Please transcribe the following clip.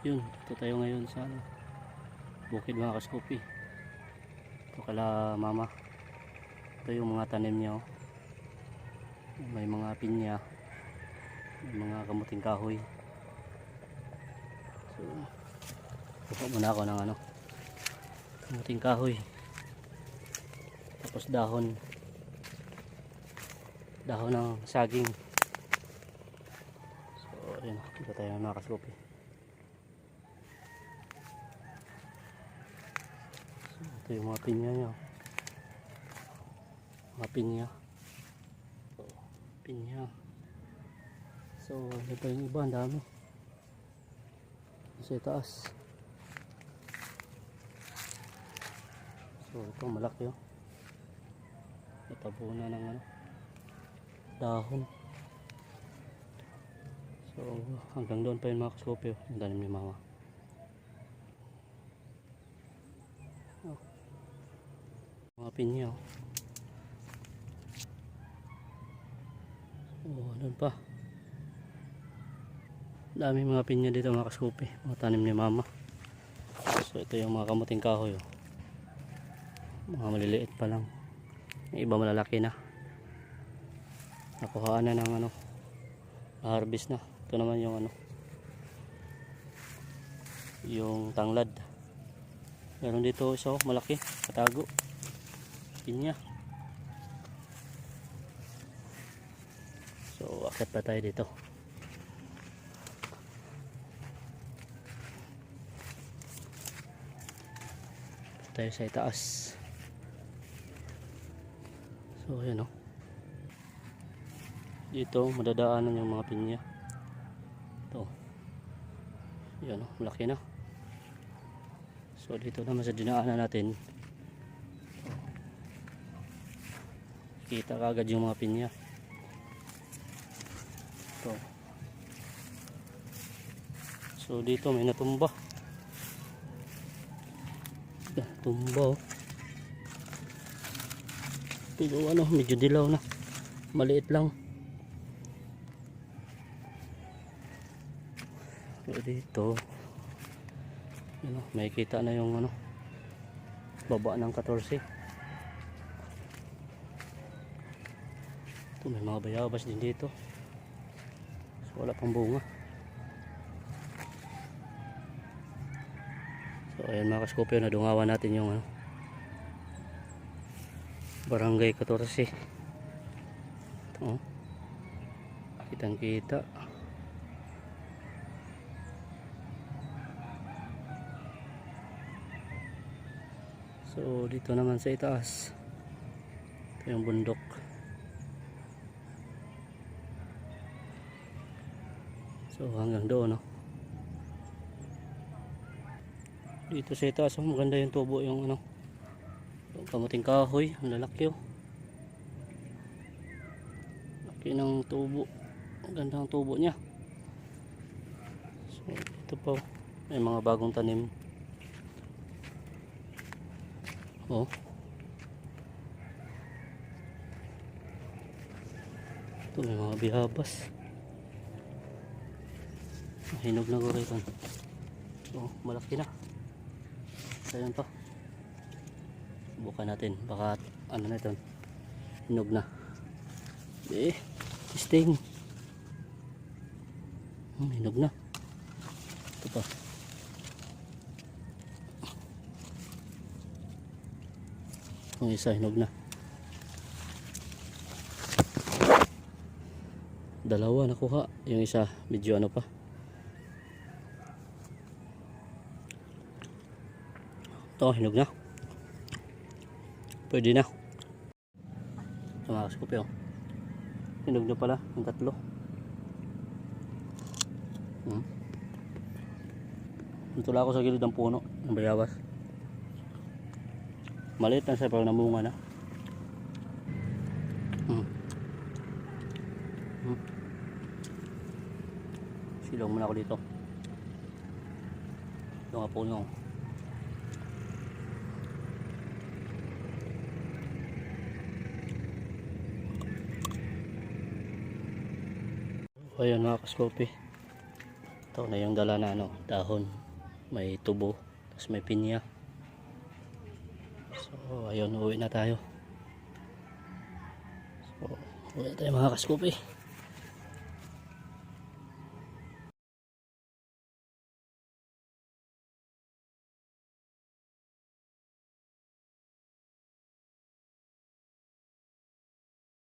Yun, ito tayo ngayon sa ano, bukid mga kaskopi. Ito kala mama. Ito yung mga tanim niya. Oh. May mga pinya. May mga kamuting kahoy. So, kuha muna ako ng ano, kamuting kahoy. Tapos dahon. Dahon ng saging. So, ayun. Ito tayo mga kaskopi. Ito yung mga pinya niya. Mga pinya. Pinya. So, ito yung iba. Ang dami. Sa taas. So, ito malaki oh. Natabunan ng ano. Dahon. So, hanggang doon pa yung mga kaskope. oh. Ang dami ni mama. Mga pinya. Oh, oh doon pa. Dami mga pinya dito mga kaskupi. Mga tanim ni mama. So ito yung mga kamuting kahoy. Oh. Mga maliliit pa lang. Yung iba malalaki na. Nakuhaan na ng ano. Harvest na. Ito naman yung ano. Yung tanglad. Meron dito isa oh, malaki. Katago pinya so akit pa tayo dito. Tayo sa itaas. So ayan o dito madadaanan yung mga pinya. Ito. Yan o malaki na. So dito naman sa dinaanan natin kita kagad yung mga pinya. Ito. So dito may natumba. Ah, tumba oh. Pero ano medyo dilaw na. Maliit lang. So dito. Ano, may kita na yung ano baba ng 14 Ito, may mga bayabas din dito. So, wala pang bunga. So, ayan mga kaskopyo, nadungawan natin yung ano, barangay 14. Ito, oh. kitang kita. So, dito naman sa itaas. Ito yung bundok. So hanggang doon no. Dito sa itaas oh, maganda yung tubo yung ano. Yung kahoy, ang lalaki oh. Laki ng tubo. Ang ganda ng tubo niya. So ito pa oh. may mga bagong tanim. Oh. Ito may mga bihabas. Hinog na ko rito. Oh, malaki na. Ayan pa. Subukan natin. Baka ano na ito. Hinog na. Eh, testing. Hmm, hinog na. Ito pa. Yung isa hinog na. Dalawa nakuha. Yung isa medyo ano pa. Ito, hinog na. Pwede na. Tumakas ko pa Hinog na pala, yung tatlo. Hmm. Nutula ako sa gilid ng puno, ng bayabas. Maliit lang siya pero namunga na. Hmm. Hmm. Silong muna ako dito. Ito nga puno. Ayan mga kaskopi. ito na yung dala na ano dahon. May tubo tapos may pinya. So ayun uwi na tayo. So uwi na tayo mga kaskupi